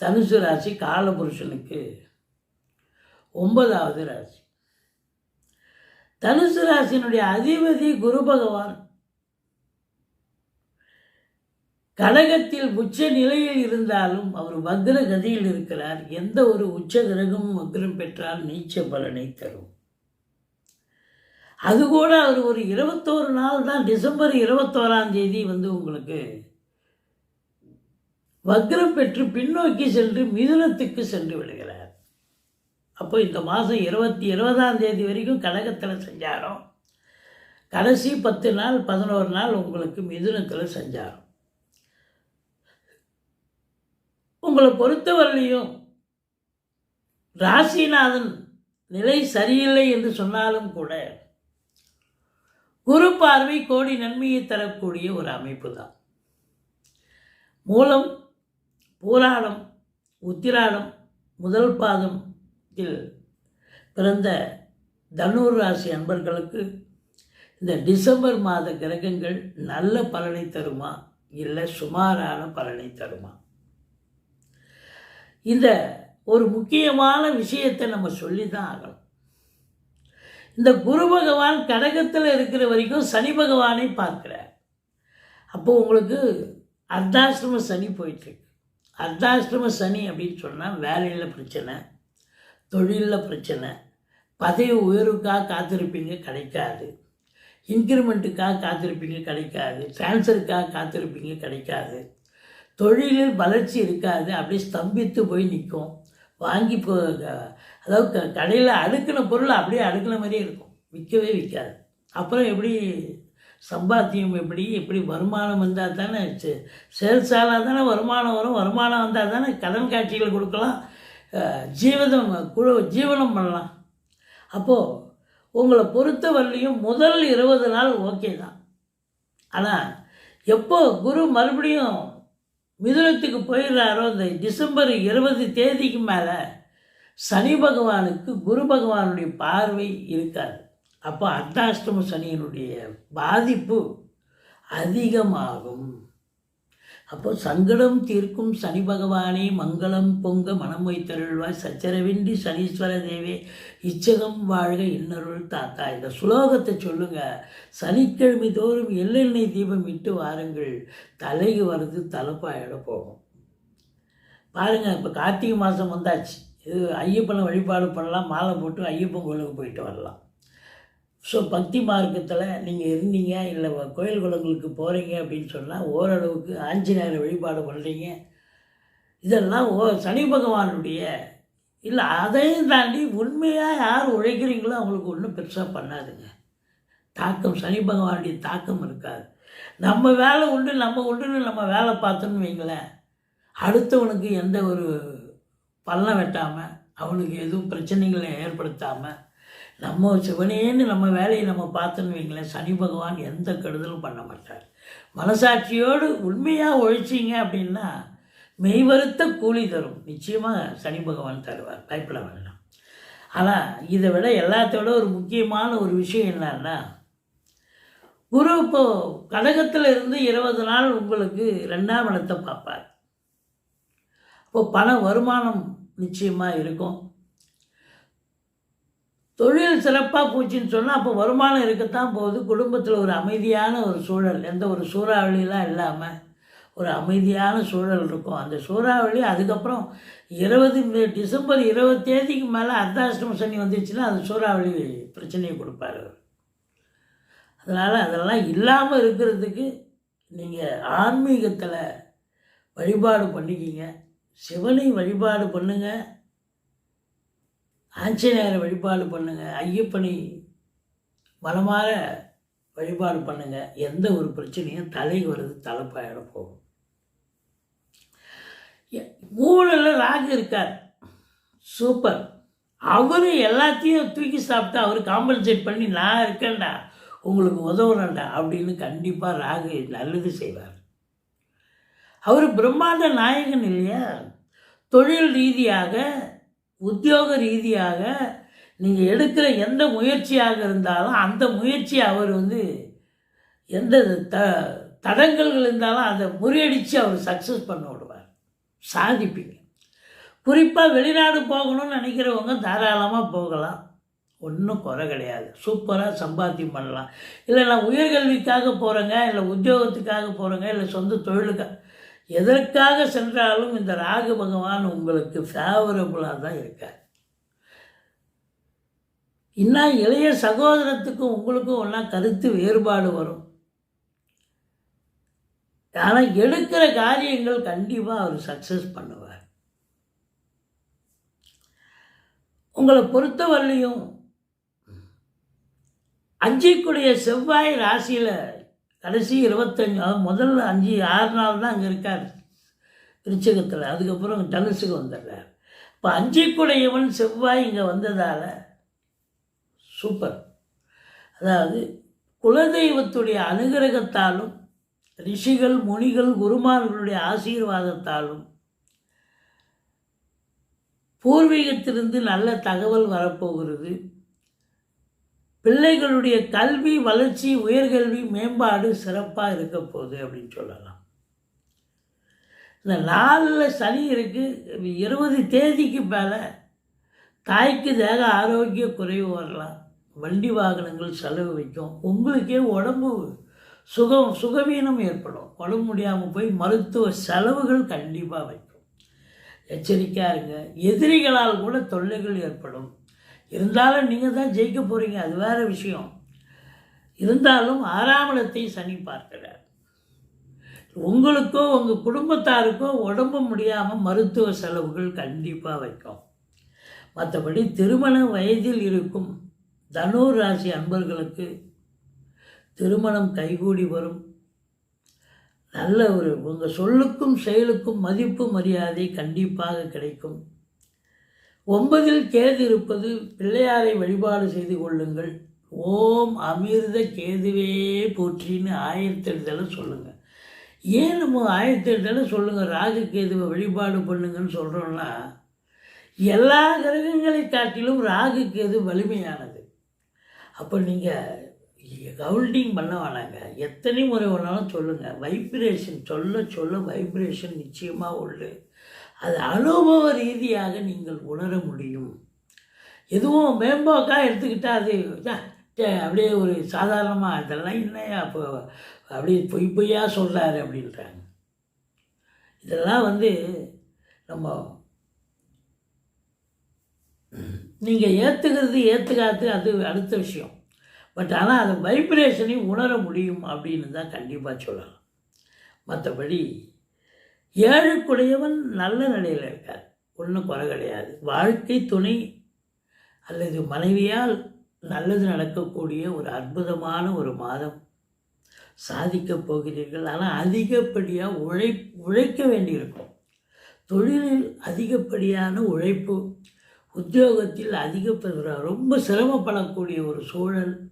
தனுசு ராசி காலபுருஷனுக்கு ஒன்பதாவது ராசி. தனுசு ராசியினுடைய அதிபதி குரு பகவான். கடகத்தில் உச்ச நிலையில் இருந்தாலும் அவர் வக்ர கதியில் இருக்கிறார். எந்த ஒரு உச்ச கிரகமும் வக்ரம் பெற்றால் நீச்ச பலனை தரும். அது கூட அவர் ஒரு இருபத்தோரு நாள் தான் டிசம்பர் இருபத்தோராம் தேதி வந்து உங்களுக்கு வக்ரம் பெற்று பின்னோக்கி சென்று மிதுனத்துக்கு சென்று விடுகிறார். அப்போ இந்த மாதம் இருபத்தி இருபதாம் தேதி வரைக்கும் கழகத்தில் செஞ்சாரோம். கடைசி பத்து நாள் பதினோரு நாள் உங்களுக்கு மிதுனத்தில் செஞ்சாரோம். உங்களை பொறுத்தவரையிலையும் ராசிநாதன் நிலை சரியில்லை என்று சொன்னாலும் கூட குரு பார்வை கோடி நன்மையை தரக்கூடிய ஒரு அமைப்பு தான். மூலம் பூராடம் உத்திராடம் முதல் பாதம் இதில் பிறந்த தனுர் ராசி அன்பர்களுக்கு இந்த டிசம்பர் மாத கிரகங்கள் நல்ல பலனை தருமா? இல்லை சுமாரான பலனை தருமா? இந்த ஒரு முக்கியமான விஷயத்தை நம்ம சொல்லி தான் ஆகணும். இந்த குரு பகவான் கடகத்தில் இருக்கிற வரைக்கும் சனி பகவானை பார்க்குறார். அப்போது உங்களுக்கு அர்த்தாசிரம சனி போயிட்டுருக்கு அர்த்தாஷ்டம சனி அப்படின்னு சொன்னால் வேலையில் பிரச்சனை தொழிலில் பிரச்சனை பதவி உயர்வுக்காக காத்திருப்பீங்க கிடைக்காது. இன்க்ரிமெண்ட்டுக்காக காத்திருப்பீங்க கிடைக்காது. ட்ரான்ஸ்ஃபருக்காக காத்திருப்பீங்க கிடைக்காது. தொழிலில் வளர்ச்சி இருக்காது. அப்படியே ஸ்தம்பித்து போய் நிற்கும் வாங்கி போ அதாவது க கடையில் அடுக்கின பொருள் அப்படியே அடுக்கின மாதிரியே இருக்கும். விற்கவே விற்காது. அப்புறம் எப்படி சம்பாத்தியம் எப்படி எப்படி வருமானம் வந்தால் தானே சேல்ஸ் ஆனால் தானே வருமானம் வரும் வருமானம் வந்தால் தானே கடன் காட்சிகள் கொடுக்கலாம் ஜீவிதம் குழு ஜீவனம் பண்ணலாம். அப்போது உங்களை பொறுத்த வரலையும் முதல் இருபது நாள் ஓகே தான். ஆனால் எப்போ குரு மறுபடியும் மிதுனத்துக்கு போயிடுறாரோ இந்த டிசம்பர் இருபது தேதிக்கு மேலே சனி பகவானுக்கு குரு பகவானுடைய பார்வை இருக்காது. அப்போ அர்த்தாஷ்டம சனியினுடைய பாதிப்பு அதிகமாகும். அப்போ சங்கடம் தீர்க்கும் சனி பகவானே மங்களம் பொங்க மனம் வைத்தருள்வாய். சச்சரவின்றி சனீஸ்வர தேவே இச்சகம் வாழ்க இன்னருள் தாத்தா. இந்த சுலோகத்தை சொல்லுங்க. சனிக்கிழமை தோறும் எள்ளெண்ணெய் தீபம் இட்டு வாருங்கள். தலைக்கு வருது தலைப்பாயோட போகும். பாருங்கள் இப்போ கார்த்திகை மாதம் வந்தாச்சு. இது ஐயப்பனை வழிபாடு பண்ணலாம் மாலை போட்டு ஐயப்பன் கோயிலுக்கு போயிட்டு வரலாம். ஸோ பக்தி மார்க்கத்தில் நீங்கள் இருந்தீங்க இல்லை கோயில் குளங்களுக்கு போகிறீங்க அப்படின்னு சொன்னால் ஓரளவுக்கு ஆஞ்சநேயர் வழிபாடு பண்ணுறீங்க இதெல்லாம் ஓ சனி பகவானுடைய இல்லை அதையும் தாண்டி உண்மையாக யார் உழைக்கிறீங்களோ அவங்களுக்கு ஒன்றும் பெருசாக பண்ணாதுங்க. தாக்கம் சனி பகவானுடைய தாக்கம் இருக்காது. நம்ம வேலை உண்டு நம்ம உண்டுன்னு நம்ம வேலை பார்த்தோன்னு வைங்களேன். அடுத்தவனுக்கு எந்த ஒரு பள்ளம் வெட்டாமல் அவனுக்கு எதுவும் பிரச்சனைகளை ஏற்படுத்தாமல் நம்ம சிவனேன்னு நம்ம வேலையை நம்ம பார்த்தோன்னு வைங்களேன் சனி பகவான் எந்த கெடுதலும் பண்ண மாட்டார். மனசாட்சியோடு உண்மையாக ஒழிச்சிங்க அப்படின்னா மெய்வருத்த கூலி தரும். நிச்சயமாக சனி பகவான் தருவார் பயப்பட வேண்டாம். ஆனால் இதை விட எல்லாத்தோட ஒரு முக்கியமான ஒரு விஷயம் என்னன்னா குரு இப்போது கடகத்தில் இருந்து இருபது நாள் உங்களுக்கு ரெண்டாம் இடத்தை பார்ப்பார். இப்போ பண வருமானம் நிச்சயமாக இருக்கும். தொழில் சிறப்பாக போச்சுன்னு சொன்னால் அப்போ வருமானம் இருக்கத்தான் போகுது. குடும்பத்தில் ஒரு அமைதியான ஒரு சூழல். எந்த ஒரு சூறாவளியெலாம் இல்லாமல் ஒரு அமைதியான சூழல் இருக்கும். அந்த சூறாவளி அதுக்கப்புறம் இருபது டிசம்பர் இருபது தேதிக்கு மேலே அர்த்தாஷ்டம சனி வந்துச்சுன்னா அது சூறாவளி பிரச்சனையை கொடுப்பாரு அவர். அதனால் அதெல்லாம் இல்லாமல் இருக்கிறதுக்கு நீங்கள் ஆன்மீகத்தில் வழிபாடு பண்ணிக்கிங்க. சிவனை வழிபாடு பண்ணுங்கள் ஆஞ்சநேயரை வழிபாடு பண்ணுங்கள் ஐயப்பனை பலமாக வழிபாடு பண்ணுங்கள் எந்த ஒரு பிரச்சனையும் தலை வருது தலைப்பாயிட போகும். எ- ராகு இருக்கார். சூப்பர். அவரு எல்லாத்தையும் தூக்கி சாப்பிட்டு அவர் காம்பன்சேட் பண்ணி நான் இருக்கேன்டா உங்களுக்கு உதவுறேன்டா அப்படின்னு கண்டிப்பாக ராகு நல்லது செய்வார். அவர் பிரம்மாண்ட நாயகன் இல்லையா? தொழில் ரீதியாக உத்தியோக ரீதியாக நீங்கள் எடுக்கிற எந்த முயற்சியாக இருந்தாலும் அந்த முயற்சியை அவர் வந்து எந்த த தடங்கல்கள் இருந்தாலும் அதை முறியடித்து அவர் சக்ஸஸ் பண்ண விடுவார். சாதிப்பீங்க. குறிப்பாக வெளிநாடு போகணும்னு நினைக்கிறவங்க தாராளமாக போகலாம். ஒன்றும் குறை கிடையாது. சூப்பராக சம்பாத்தியம் பண்ணலாம். இல்லை நான் உயர்கல்விக்காக போகிறேங்க இல்லை உத்தியோகத்துக்காக போகிறேங்க இல்லை சொந்த தொழிலுக்காக எதற்காக சென்றாலும் இந்த ராகு பகவான் உங்களுக்கு ஃபேவரபுளாக தான் இருக்கார். இன்னும் இளைய சகோதரத்துக்கும் உங்களுக்கும் ஒன்றா கருத்து வேறுபாடு வரும். ஆனால் எடுக்கிற காரியங்கள் கண்டிப்பாக அவர் சக்ஸஸ் பண்ணுவார். உங்களை பொறுத்தவரையிலையும் அஞ்சிக்குடைய செவ்வாய் ராசியில் கடைசி இருபத்தஞ்சு முதல் முதல்ல அஞ்சு ஆறு நாள் தான் அங்கே இருக்கார். விருச்சகத்தில். அதுக்கப்புறம் தனுசுக்கு வந்துடுறார். இப்போ அஞ்சிக்குடையவன் செவ்வாய் இங்கே வந்ததால் சூப்பர். அதாவது குலதெய்வத்துடைய அனுகிரகத்தாலும் ரிஷிகள் முனிகள் குருமார்களுடைய ஆசீர்வாதத்தாலும் பூர்வீகத்திலிருந்து நல்ல தகவல் வரப்போகிறது. பிள்ளைகளுடைய கல்வி வளர்ச்சி உயர்கல்வி மேம்பாடு சிறப்பாக இருக்க போகுது அப்படின்னு சொல்லலாம். இந்த நாளில் சனி இருக்குது இருபது தேதிக்கு மேலே தாய்க்கு தேக ஆரோக்கிய குறைவு வரலாம். வண்டி வாகனங்கள் செலவு வைக்கும். உங்களுக்கே உடம்பு சுகம் சுகவீனம் ஏற்படும். உடம்பு முடியாமல் போய் மருத்துவ செலவுகள் கண்டிப்பாக வைக்கும். எச்சரிக்கையாக இருங்க. எதிரிகளால் கூட தொல்லைகள் ஏற்படும். இருந்தாலும் நீங்கள் தான் ஜெயிக்க போகிறீங்க அது வேறு விஷயம். இருந்தாலும் ஆறாம் இடத்தை சனி பார்க்கிறார். உங்களுக்கோ உங்கள் குடும்பத்தாருக்கோ உடம்பு முடியாமல் மருத்துவ செலவுகள் கண்டிப்பாக வைக்கும். மற்றபடி திருமண வயதில் இருக்கும் தனுர் ராசி அன்பர்களுக்கு திருமணம் கைகூடி வரும். நல்ல ஒரு உங்கள் சொல்லுக்கும் செயலுக்கும் மதிப்பு மரியாதை கண்டிப்பாக கிடைக்கும். ஒன்பதில் கேது இருப்பது பிள்ளையாரை வழிபாடு செய்து கொள்ளுங்கள். ஓம் அமிர்த கேதுவே போற்றின்னு ஆயிரத்தி சொல்லுங்கள் ஏன் நம்ம ஆயிரத்தி சொல்லுங்கள் ராகுகேதுவை வழிபாடு பண்ணுங்கன்னு சொல்கிறோன்னா எல்லா கிரகங்களை காட்டிலும் ராகு கேது வலிமையானது. அப்போ நீங்கள் கவுண்டிங் பண்ண வேணாங்க. எத்தனை முறை வேணாலும் சொல்லுங்கள் வைப்ரேஷன் சொல்ல சொல்ல வைப்ரேஷன் நிச்சயமாக உண்டு. அது அனுபவ ரீதியாக நீங்கள் உணர முடியும். எதுவும் மேம்போக்காக எடுத்துக்கிட்டால் அது அப்படியே ஒரு சாதாரணமாக இதெல்லாம் என்னையா அப்போ அப்படியே பொய் பொய்யா சொல்கிறாரு அப்படின்றாங்க. இதெல்லாம் வந்து நம்ம நீங்கள் ஏற்றுக்கிறது ஏற்றுக்காது அது அடுத்த விஷயம். பட் ஆனால் அது வைப்ரேஷனையும் உணர முடியும் அப்படின்னு தான் கண்டிப்பாக சொல்லலாம். மற்றபடி ஏழுக்குடையவன் நல்ல நிலையில் இருக்கார். ஒன்றும் குறை கிடையாது. வாழ்க்கை துணை அல்லது மனைவியால் நல்லது நடக்கக்கூடிய ஒரு அற்புதமான ஒரு மாதம். சாதிக்கப் போகிறீர்கள். ஆனால் அதிகப்படியாக உழை உழைக்க வேண்டியிருக்கும். தொழிலில் அதிகப்படியான உழைப்பு உத்தியோகத்தில் அதிக ரொம்ப சிரமப்படக்கூடிய ஒரு சூழல்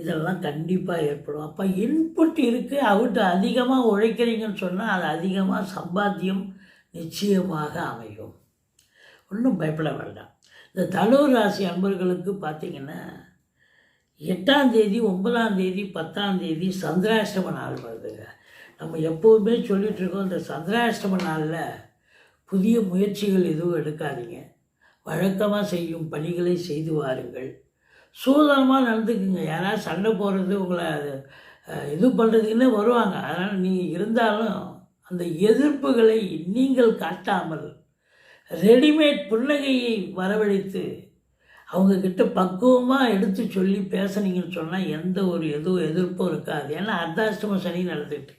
இதெல்லாம் கண்டிப்பாக ஏற்படும். அப்போ இன்புட் இருக்குது அவுட் அதிகமாக உழைக்கிறீங்கன்னு சொன்னால் அது அதிகமாக சம்பாத்தியம் நிச்சயமாக அமையும். ஒன்றும் பயப்பட வேண்டாம். இந்த தனுர் ராசி அன்பர்களுக்கு பார்த்தீங்கன்னா எட்டாம் தேதி ஒன்பதாம் தேதி பத்தாம் தேதி சந்திராஷ்டம நாள் வருதுங்க. நம்ம எப்போவுமே சொல்லிகிட்ருக்கோம் இருக்கோம் இந்த சந்திராஷ்டம நாளில் புதிய முயற்சிகள் எதுவும் எடுக்காதீங்க. வழக்கமாக செய்யும் பணிகளை செய்து வாருங்கள். சூதனமாக நடந்துக்குங்க. யாராவது சண்டை போடுறது உங்களை அது, இது பண்ணுறதுக்குன்னே வருவாங்க. அதனால் நீங்கள் இருந்தாலும் அந்த எதிர்ப்புகளை நீங்கள் காட்டாமல் ரெடிமேட் புன்னகையை வரவழைத்து அவங்கக்கிட்ட பக்குவமாக எடுத்து சொல்லி பேசுனீங்கன்னு சொன்னால் எந்த ஒரு எதுவும் எதிர்ப்பும் இருக்காது. ஏன்னா அர்த்தாஷ்டம சனி நடந்துட்டு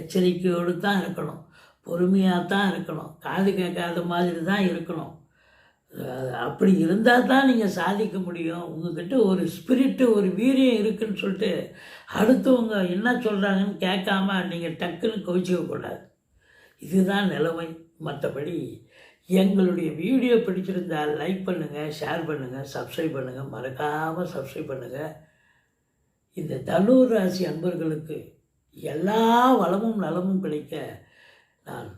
எச்சரிக்கையோடு தான் இருக்கணும். பொறுமையாக தான் இருக்கணும். காது கேட்காத மாதிரி தான் இருக்கணும். அப்படி இருந்தால் தான் நீங்கள் சாதிக்க முடியும். உங்ககிட்ட ஒரு ஸ்பிரிட்டு ஒரு வீரியம் இருக்குதுன்னு சொல்லிட்டு அடுத்தவங்க என்ன சொல்கிறாங்கன்னு கேட்காம நீங்கள் டக்குன்னு கவிச்சிக்கக்கூடாது இதுதான் நிலைமை. மற்றபடி எங்களுடைய வீடியோ பிடிச்சிருந்தால் லைக் பண்ணுங்கள் ஷேர் பண்ணுங்கள் சப்ஸ்கிரைப் பண்ணுங்கள் மறக்காமல் சப்ஸ்கிரைப் பண்ணுங்கள் இந்த தனுர் ராசி அன்பர்களுக்கு எல்லா வளமும் நலமும் கிடைக்க நான்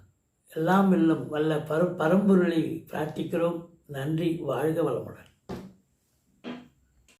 எல்லாம் இல்லம் வல்ல பர பரம்பொருளை பிரார்த்திக்கிறோம். நன்றி வாழ்க வளமுடன்.